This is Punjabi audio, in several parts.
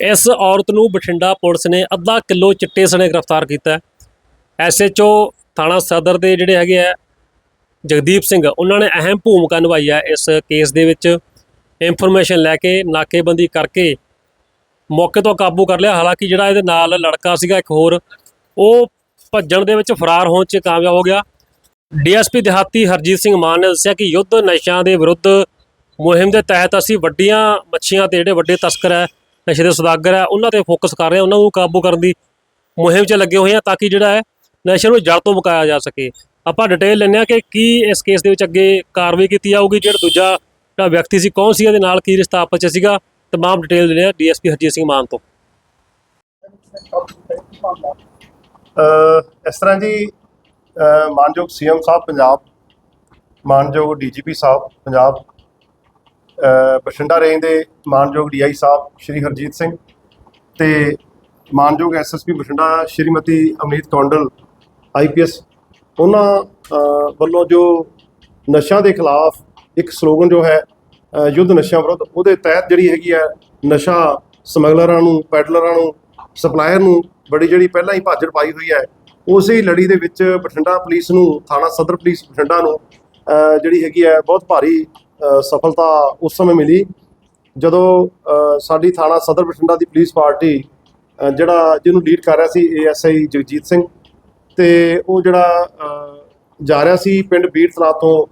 ਇਸ ਔਰਤ ਨੂੰ ਬਠਿੰਡਾ ਪੁਲਿਸ ਨੇ ਅੱਧਾ ਕਿਲੋ ਚਿੱਟੇ ਸਣੇ ਗ੍ਰਿਫਤਾਰ ਕੀਤਾ ਹੈ। ਐਸਐਚਓ ਥਾਣਾ ਸਦਰ ਦੇ ਜਿਹੜੇ ਹੈਗੇ ਆ, ਜਗਦੀਪ ਸਿੰਘ, ਉਹਨਾਂ ਨੇ ਅਹਿਮ ਭੂਮਿਕਾ ਨਿਭਾਈ ਹੈ ਇਸ ਕੇਸ ਦੇ ਵਿੱਚ। ਇਨਫੋਰਮੇਸ਼ਨ ਲੈ ਕੇ, ਨਾਕੇਬੰਦੀ ਕਰਕੇ ਮੌਕੇ ਤੋਂ ਕਾਬੂ ਕਰ ਲਿਆ। ਹਾਲਾਂਕਿ ਜਿਹੜਾ ਇਹਦੇ ਨਾਲ ਲੜਕਾ ਸੀਗਾ ਇੱਕ ਹੋਰ, ਉਹ ਭੱਜਣ ਦੇ ਵਿੱਚ ਫਰਾਰ ਹੋਣ 'ਚ ਕਾਮਯਾਬ ਹੋ ਗਿਆ। ਡੀਐਸਪੀ ਦਿਹਾਤੀ ਹਰਜੀਤ ਸਿੰਘ ਮਾਨ ਨੇ ਦੱਸਿਆ ਕਿ ਯੁੱਧ ਨਸ਼ਿਆਂ ਦੇ ਵਿਰੁੱਧ ਮੁਹਿੰਮ ਦੇ ਤਹਿਤ ਅਸੀਂ ਵੱਡੀਆਂ ਮੱਛੀਆਂ ਤੇ ਜਿਹੜੇ ਵੱਡੇ ਤਸਕਰ ਹੈ ਨਸ਼ੇ ਦੇ ਸੁਦਾਗਰ ਹੈ ਉਹਨਾਂ ਤੇ ਫੋਕਸ ਕਰ ਰਹੇ ਉਹਨਾਂ ਨੂੰ ਕਾਬੂ ਕਰਨ ਦੀ ਮੁਹਿੰਮ 'ਚ ਲੱਗੇ ਹੋਏ ਹਾਂ ਤਾਂ ਕਿ ਜਿਹੜਾ ਹੈ ਨਸ਼ੇ ਨੂੰ ਜੜ ਤੋਂ ਮੁਕਾਇਆ ਜਾ ਸਕੇ। ਆਪਾਂ ਡਿਟੇਲ ਲੈਂਦੇ ਹਾਂ ਕਿ ਕੀ ਇਸ ਕੇਸ ਦੇ ਵਿੱਚ ਅੱਗੇ ਕਾਰਵਾਈ ਕੀਤੀ ਜਾਊਗੀ ਜਿਹੜਾ ਦੂਜਾ ਜਿਹੜਾ ਵਿਅਕਤੀ ਸੀ ਕੌਣ ਸੀ ਇਹਦੇ ਨਾਲ ਕੀ ਰਿਸ਼ਤਾ ਆਪਸ 'ਚ ਸੀਗਾ ਤਮਾਮ ਡਿਟੇਲ ਲੈਂਦੇ ਹਾਂ ਡੀਐਸਪੀ ਹਰਜੀਤ ਸਿੰਘ ਮਾਨ ਤੋਂ। ਇਸ ਤਰ੍ਹਾਂ ਜੀ ਅ, ਮਾਨਯੋਗ ਸੀਐਮ ਸਾਹਿਬ ਪੰਜਾਬ ਮਾਨਯੋਗ ਡੀਜੀਪੀ ਸਾਹਿਬ ਪੰਜਾਬ ਬਠਿੰਡਾ ਰੇਂਜ ਦੇ ਮਾਨਯੋਗ ਡੀਆਈ ਸਾਹਿਬ ਸ਼੍ਰੀ ਹਰਜੀਤ ਸਿੰਘ ਤੇ ਮਾਨਯੋਗ ਐਸਐਸਪੀ ਬਠਿੰਡਾ ਸ਼੍ਰੀਮਤੀ ਅਮਨੀਤ ਕੌਂਡਲ ਆਈਪੀਐਸ ਉਹਨਾਂ ਵੱਲੋਂ ਜੋ ਨਸ਼ਿਆਂ ਦੇ ਖਿਲਾਫ ਇੱਕ ਸਲੋਗਨ ਜੋ ਹੈ ਯੁੱਧ ਨਸ਼ਿਆਂ ਵਿਰੁੱਧ, ਉਹਦੇ ਤਹਿਤ ਜਿਹੜੀ ਹੈਗੀ ਹੈ ਨਸ਼ਾ ਸਮਗਲਰਾਂ ਨੂੰ, ਪੈਡਲਰਾਂ ਨੂੰ, ਸਪਲਾਇਰ ਨੂੰ ਬੜੀ ਜਿਹੜੀ ਪਹਿਲਾਂ ਹੀ ਭਾਜੜ ਪਾਈ ਹੋਈ ਹੈ, ਉਸੇ ਲੜੀ ਦੇ ਵਿੱਚ ਬਠਿੰਡਾ ਪੁਲਿਸ ਨੂੰ, ਥਾਣਾ ਸਦਰ ਪੁਲਿਸ ਬਠਿੰਡਾ ਨੂੰ ਜਿਹੜੀ ਹੈਗੀ ਹੈ, ਬਹੁਤ ਭਾਰੀ ਸਫਲਤਾ ਉਸ ਸਮੇਂ ਮਿਲੀ। ਜਦੋਂ ਸਾਡੀ ਥਾਣਾ ਸਦਰ ਬਠਿੰਡਾ ਦੀ ਪੁਲਿਸ ਪਾਰਟੀ ਜਿਹੜਾ ਜਿਹਨੂੰ ਲੀਡ ਕਰ ਰਿਹਾ ਸੀ ਏਐਸਆਈ ਜਗਜੀਤ ਸਿੰਘ ਤੇ ਉਹ ਜਿਹੜਾ ਜਾ ਰਿਹਾ ਸੀ ਪਿੰਡ ਬੀੜ ਤਲਾ ਤੋਂ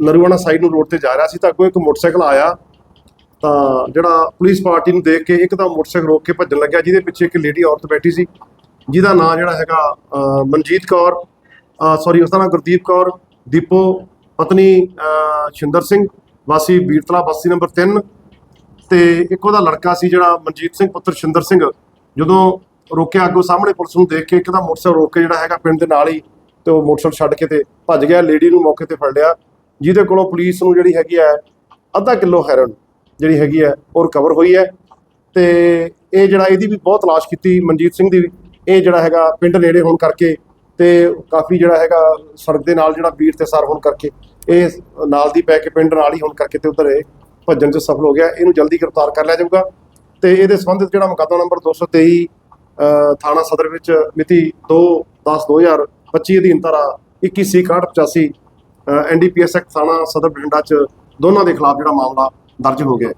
ਨਰੂਆਣਾ ਸਾਈਡ ਨੂੰ ਰੋਡ ਤੇ ਜਾ ਰਿਹਾ ਸੀ ਤਾਂ ਅੱਗੋਂ ਇੱਕ ਮੋਟਰਸਾਈਕਲ ਆਇਆ। ਤਾਂ ਜਿਹੜਾ ਪੁਲਿਸ ਪਾਰਟੀ ਨੂੰ ਦੇਖ ਕੇ ਇੱਕਦਮ ਮੋਟਰਸਾਈਕਲ ਰੋਕ ਕੇ ਭੱਜਣ ਲੱਗਿਆ, ਜਿਹਦੇ ਪਿੱਛੇ ਇੱਕ ਲੇਡੀ ਔਰਤ ਬੈਠੀ ਸੀ, ਜਿਹਦਾ ਨਾਂ ਜਿਹੜਾ ਹੈਗਾ ਮਨਜੀਤ ਕੌਰ ਸੌਰੀ ਉਸਦਾ ਨਾਂ ਗੁਰਦੀਪ ਕੌਰ, ਦੀਪੋ ਪਤਨੀ ਅ, ਸ਼ਿੰਦਰ ਸਿੰਘ ਵਾਸੀ ਬੀਰਤਲਾ ਬਸਤੀ ਨੰਬਰ 3 ਤੇ ਇੱਕ ਉਹਦਾ ਲੜਕਾ ਸੀ ਜਿਹੜਾ ਮਨਜੀਤ ਸਿੰਘ ਪੁੱਤਰ ਸ਼ਿੰਦਰ ਸਿੰਘ ਜਦੋਂ ਰੋਕਿਆ ਅੱਗੋਂ ਸਾਹਮਣੇ ਪੁਲਿਸ ਨੂੰ ਦੇਖ ਕੇ ਇੱਕ ਇੱਕਦਮ ਮੋਟਰਸਾਈਕਲ ਰੋਕ ਕੇ ਜਿਹੜਾ ਹੈਗਾ ਪਿੰਡ ਦੇ ਨਾਲ ਹੀ ਤੇ ਉਹ ਮੋਟਰਸਾਈਕਲ ਛੱਡ ਕੇ ਤੇ ਭੱਜ ਗਿਆ ਲੇਡੀ ਨੂੰ ਮੌਕੇ ਤੇ ਫੜ ਲਿਆ ਜਿਹਦੇ ਕੋਲੋਂ ਪੁਲਿਸ ਨੂੰ ਜਿਹੜੀ ਹੈਗੀ ਹੈ ਅੱਧਾ ਕਿਲੋ ਹੈਰੋਇਨ ਜਿਹੜੀ ਹੈਗੀ ਹੈ ਉਹ ਰਿਕਵਰ ਹੋਈ ਹੈ ਤੇ ਇਹ ਜਿਹੜਾ ਇਹਦੀ ਵੀ ਬਹੁਤ ਤਲਾਸ਼ ਕੀਤੀ ਮਨਜੀਤ ਸਿੰਘ ਦੀ ਵੀ। ਇਹ ਜਿਹੜਾ ਹੈਗਾ ਪਿੰਡ ਨੇੜੇ ਹੋਣ ਕਰਕੇ ਤੇ ਕਾਫੀ ਜਿਹੜਾ ਹੈਗਾ ਸੜਕ ਦੇ ਨਾਲ ਜਿਹੜਾ ਬੀੜ ਤੇ ਸਰ ਹੋਣ ਕਰਕੇ ਇਹ ਨਾਲ ਦੀ ਪੈ ਕੇ ਪਿੰਡ ਨਾਲ ਹੀ ਹੋਣ ਕਰਕੇ ਤੇ ਉਧਰ ਇਹ ਭੱਜਣ 'ਚ ਸਫਲ ਹੋ ਗਿਆ। ਇਹਨੂੰ ਜਲਦੀ ਗ੍ਰਿਫਤਾਰ ਕਰ ਲਿਆ ਜਾਊਗਾ। ਤੇ ਇਹਦੇ ਸੰਬੰਧਿਤ ਜਿਹੜਾ ਮੁਕੱਦਮਾ ਨੰਬਰ 223 ਅ, ਥਾਣਾ ਸਦਰ ਵਿੱਚ ਮਿਤੀ 2 10 2025 ਅਧੀਨ ਧਾਰਾ 21 ਸੀ 6185 ਐਨਡੀਪੀਐਸ ਐਕਟ ਥਾਣਾ ਸਦਰ ਬਠਿੰਡਾ 'ਚ ਦੋਨਾਂ ਦੇ ਖਿਲਾਫ ਜਿਹੜਾ ਮਾਮਲਾ ਦਰਜ ਹੋ ਗਿਆ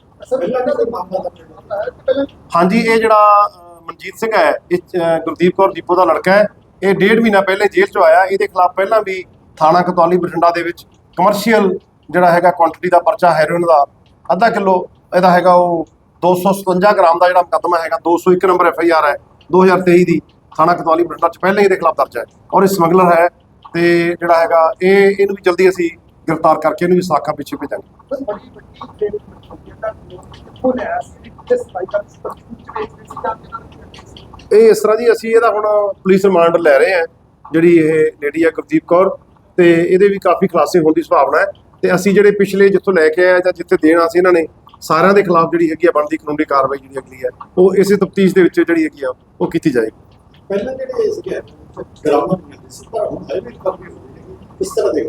ਹਾਂਜੀ ਇਹ ਜਿਹੜਾ ਮਨਜੀਤ ਸਿੰਘ ਹੈ ਇਹ ਗੁਰਦੀਪ ਕੌਰ ਦੀਪੋ ਦਾ ਲੜਕਾ ਹੈ। ਇਹ ਡੇਢ ਮਹੀਨਾ ਪਹਿਲੇ ਜੇਲ੍ਹ ਚੋਂ ਆਇਆ। ਇਹਦੇ ਖਿਲਾਫ ਪਹਿਲਾਂ ਵੀ ਥਾਣਾ ਕਤੌਲੀ ਬਠਿੰਡਾ ਦੇ ਵਿੱਚ ਕਮਰਸ਼ੀਅਲ ਜਿਹੜਾ ਹੈਗਾ ਕੁਆਂਟੀਟੀ ਦਾ ਪਰਚਾ ਹੈਰੋਇਨ ਦਾ ਅੱਧਾ ਕਿਲੋ, ਇਹਦਾ ਹੈਗਾ ਉਹ 257 ਗ੍ਰਾਮ ਦਾ ਜਿਹੜਾ ਮੁਕੱਦਮਾ ਹੈਗਾ 201 ਨੰਬਰ ਐਫ ਆਈ ਆਰ ਹੈ 2023 ਦੀ ਥਾਣਾ ਕਤੌਲੀ ਬਠਿੰਡਾ ਚ ਪਹਿਲਾਂ ਹੀ ਇਹਦੇ ਖਿਲਾਫ ਦਰਜ ਹੈ ਔਰ ਇਹ ਸਮਗਲਰ ਹੈ ਤੇ ਜਿਹੜਾ ਹੈਗਾ ਇਹ, ਇਹਨੂੰ ਵੀ ਜਲਦੀ ਅਸੀਂ ਗ੍ਰਿਫਤਾਰ ਕਰਕੇ ਇਹਨੂੰ ਵੀ ਸਾਖਾ ਪਿੱਛੇ ਭੇਜਾਂਗੇ। ਇਹ ਇਸ ਤਰ੍ਹਾਂ ਜੀ ਅਸੀਂ ਇਹਦਾ ਹੁਣ ਪੁਲਿਸ ਰਿਮਾਂਡ ਲੈ ਰਹੇ ਹਾਂ ਜਿਹੜੀ ਇਹ ਲੇਡੀ ਆ ਗੁਰਦੀਪ ਕੌਰ ਤੇ ਇਹਦੇ ਵੀ ਕਾਫੀ ਖੁਲਾਸੇ ਹੋਣ ਦੀ ਸੰਭਾਵਨਾ ਹੈ। ਤੇ ਅਸੀਂ ਜਿਹੜੇ ਪਿਛਲੇ ਜਿੱਥੋਂ ਲੈ ਕੇ ਆਏ ਜਾਂ ਜਿੱਥੇ ਦੇਣਾ ਸੀ ਇਹਨਾਂ ਨੇ ਸਾਰਿਆਂ ਦੇ ਖਿਲਾਫ ਜਿਹੜੀ ਹੈਗੀ ਆ ਬਣਦੀ ਕਾਨੂੰਨੀ ਕਾਰਵਾਈ ਜਿਹੜੀ ਅਗਲੀ ਹੈ ਉਹ ਇਸੇ ਤਫਤੀਸ਼ ਦੇ ਵਿੱਚ ਜਿਹੜੀ ਹੈਗੀ ਆ ਉਹ ਕੀਤੀ ਜਾਏਗੀ। ਪਹਿਲਾਂ ਜਿਹੜੇ ਇਸ ਗਿਆ ਗ੍ਰਾਮਰ ਮਿਲਦੇ ਸੀ ਪਰ ਹੁਣ ਹੈ ਵੀ ਕਾਫੀ ਹੋ ਗਈ ਇਸ ਤਰ੍ਹਾਂ ਦੇ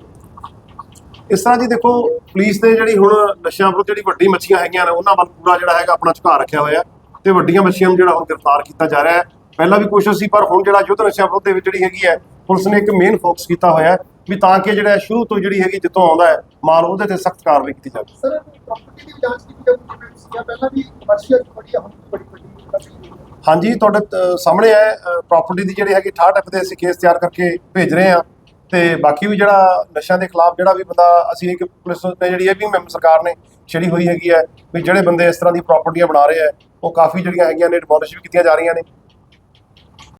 ਇਸ ਤਰ੍ਹਾਂ ਜੀ ਦੇਖੋ ਪੁਲਿਸ ਨੇ ਜਿਹੜੀ ਹੁਣ ਨਸ਼ਿਆਂ ਵਿਰੁੱਧ ਜਿਹੜੀ ਵੱਡੀ ਮੱਛੀਆਂ ਹੈਗੀਆਂ ਨੇ ਉਹਨਾਂ ਵੱਲ ਪੂਰਾ ਜਿਹੜਾ ਹੈਗਾ ਆਪਣਾ ਝੁਕਾਅ ਰੱਖਿਆ ਹੋਇਆ। ਤੇ ਵੱਡੀਆਂ ਮੱਛੀਆਂ ਨੂੰ ਜਿਹੜਾ ਹੁਣ ਗ੍ਰਿਫਤਾਰ ਕੀਤਾ ਜਾ ਰਿਹਾ ਹੈ। ਪਹਿਲਾਂ ਵੀ ਕੋਸ਼ਿਸ਼ ਸੀ ਪਰ ਹੁਣ ਜਿਹੜਾ ਯੁੱਧ ਨਸ਼ਿਆਂ ਵਿਰੁੱਧ ਦੇ ਵਿੱਚ ਜਿਹੜੀ ਹੈਗੀ ਹੈ ਪੁਲਿਸ ਨੇ ਇੱਕ ਮੇਨ ਫੋਕਸ ਕੀਤਾ ਹੋਇਆ ਹੈ ਵੀ ਤਾਂ ਕਿ ਜਿਹੜਾ ਸ਼ੁਰੂ ਤੋਂ ਜਿਹੜੀ ਹੈਗੀ ਜਿੱਥੋਂ ਆਉਂਦਾ ਹੈ ਮਾਲ ਉਹਦੇ ਤੇ ਸਖਤ ਕਾਰਵਾਈ ਕੀਤੀ ਜਾਵੇ। ਸਰ ਪ੍ਰਾਪਰਟੀ ਦੀ ਜਾਂਚ ਕੀਤੀ ਜਿਵੇਂ ਸੀ ਪਹਿਲਾਂ ਵੀ ਕਮਰਸ਼ੀਅਲ ਬੜੀ ਹੁਣ ਬੜੀ ਵੱਡੀ ਹਾਂਜੀ ਤੁਹਾਡੇ ਸਾਹਮਣੇ ਹੈ ਪ੍ਰਾਪਰਟੀ ਦੀ ਜਿਹੜੀ ਹੈਗੀ 68 ਐਫ ਦੇ ਅਸੀਂ ਕੇਸ ਤਿਆਰ ਕਰਕੇ ਭੇਜ ਰਹੇ ਹਾਂ। ਤੇ ਬਾਕੀ ਵੀ ਜਿਹੜਾ ਨਸ਼ਿਆਂ ਦੇ ਖਿਲਾਫ ਜਿਹੜਾ ਵੀ ਬੰਦਾ ਅਸੀਂ ਇੱਕ ਪੁਲਿਸ ਨੇ ਜਿਹੜੀ ਇਹ ਵੀ ਮੈਂਬਰ ਸਰਕਾਰ ਨੇ ਛੇੜੀ ਹੋਈ ਹੈਗੀ ਹੈ ਵੀ ਜਿਹੜੇ ਬੰਦੇ ਇਸ ਤਰ੍ਹਾਂ ਦੀ ਪ੍ਰਾਪਰਟੀਆਂ ਬਣਾ ਰਹੇ ਆ ਉਹ ਕਾਫੀ ਜਿਹੜੀਆਂ ਹੈਗੀਆਂ ਨੇ ਡਿਮੋਲਿਸ਼ ਵੀ ਕੀਤੀਆਂ ਜਾ ਰਹੀਆਂ ਨੇ।